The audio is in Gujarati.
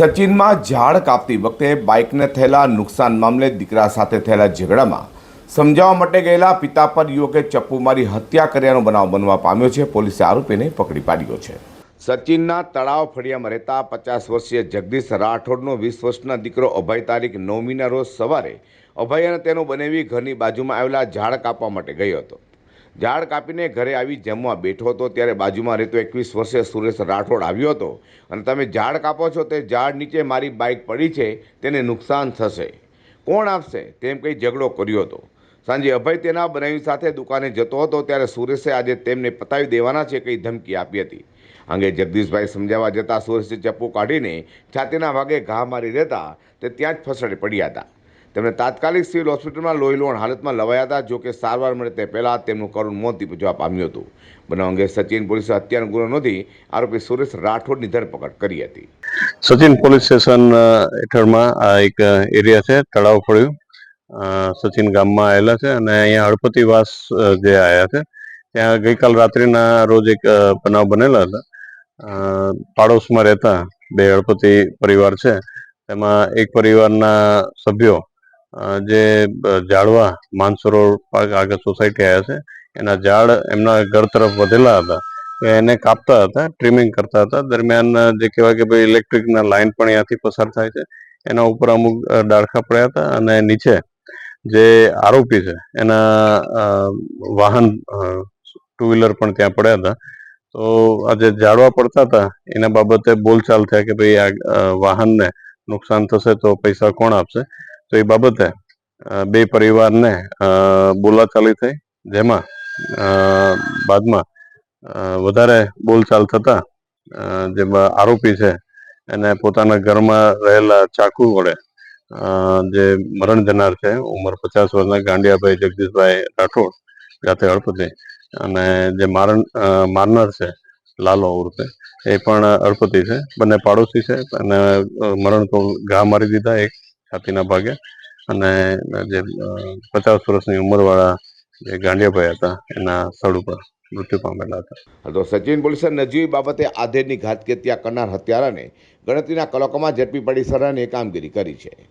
સચિનમાં ઝાડ કાપતી વખતે બાઇકને થયેલા નુકસાન મામલે દીકરા સાથે થયેલા ઝઘડામાં સમજાવવા માટે ગયેલા પિતા પર યુવકે ચપ્પુ મારી હત્યા કર્યાનો બનાવ બનવા પામ્યો છે. પોલીસે આરોપીને પકડી પાડ્યો છે. સચિનના તળાવ ફળિયામાં રહેતા પચાસ વર્ષીય જગદીશ રાઠોડનો વીસ વર્ષના દીકરો અભય તારીખ નવમીના રોજ સવારે અભય અને તેનો બનેવી ઘરની બાજુમાં આવેલા ઝાડ કાપવા માટે ગયો હતો. ઝાડ કાપીને ઘરે આવી જમવા બેઠો હતો, ત્યારે બાજુમાં રહેતો એકવીસ વર્ષે સુરેશ રાઠોડ આવ્યો હતો. અને તમે ઝાડ કાપો છો તે ઝાડ નીચે મારી બાઇક પડી છે, તેને નુકસાન થશે. કોણ આપશે? તેમ કંઈ ઝઘડો કર્યો હતો. સાંજે અભય તેના બનાવી સાથે દુકાને જતો હતો, ત્યારે સુરેશે આજે તેમને પતાવી દેવાના છે કંઈ ધમકી આપી હતી. અંગે જગદીશભાઈ સમજાવવા જતાં સુરેશે ચપ્પુ કાઢીને છાતીના ભાગે ઘા મારી દેતા તે ત્યાં જ ફસડી પડ્યા હતા. તેમને તાત્કાલિક સિવિલ હોસ્પિટલમાં લોહીલોણ હાલતમાં લવાયા હતા, જો કે સારવાર મળે તે પહેલાં તેમનું કરુણ મોત નિપજવા પામ્યું હતું. બનાવ અંગે સચિન પોલીસે હત્યાનો ગુનો નોંધી આરોપી સુરેશ રાઠોડની ધરપકડ કરી હતી. સચિન પોલીસ સ્ટેશન હેઠળમાં આ એક એરિયા છે, તળાવ ફળ્યું સચિન ગામમાં આવેલા છે અને અહીંયા હળપતિવાસ જે આવ્યા છે, ત્યાં ગઈકાલ રાત્રિના રોજ એક બનાવ બનેલા હતા. પાડોશમાં રહેતા બે હળપતિ પરિવાર છે. તેમાં એક પરિવારના સભ્યો જે ઝાડવા માનસરોવર પાર્ક આગળ સોસાયટી આવ્યા છે, એના ઝાડ એમના ઘર તરફ વધેલા હતા એને કાપતા હતા ટ્રીમિંગ કરતા હતા. દરમિયાન જે કહેવાય કે ભાઈ ઇલેક્ટ્રિકના લાઇન પણ ત્યાંથી પસાર થાય છે, એના ઉપર અમુક ડાળખા પડ્યા હતા અને નીચે જે આરોપી છે, એના વાહન ટુ વ્હીલર પણ ત્યાં પડ્યા હતા. તો આ જે ઝાડવા પડતા હતા, એના બાબતે બોલચાલ થયા કે ભાઈ આ વાહનને નુકસાન થશે તો પૈસા કોણ આપશે? તો એ બાબતે બે પરિવારને બોલાચાલી થઈ, જેમાં બાદમાં વધારે બોલચાલ થતા જે આરોપી છે, એને પોતાના ઘરમાં રહેલા ચાકુ વડે જે મરણ જનાર છે, ઉંમર પચાસ વર્ષના ગાંડિયાભાઈ જગદીશભાઈ રાઠોડ, જાતે હળપતિ અને જે મારણ મારનાર છે, લાલો ઉર્ફે, એ પણ હળપતિ છે, બંને પાડોશી છે, અને મરણ તો ઘા મારી દીધા એક છાતીના ભાગે. અને જે પચાસ વર્ષની ઉંમરવાળા જે ગાંડિયાભાઈ હતા, એના સ્થળ ઉપર મૃત્યુ પામેલા હતા. તો સચિન પોલીસે નજીવી બાબતે આધેડની ઘાતકી હત્યા કરનાર હત્યારાને ગણતરીના કલાકોમાં ઝડપી પડી સરાહનીય કામગીરી કરી છે.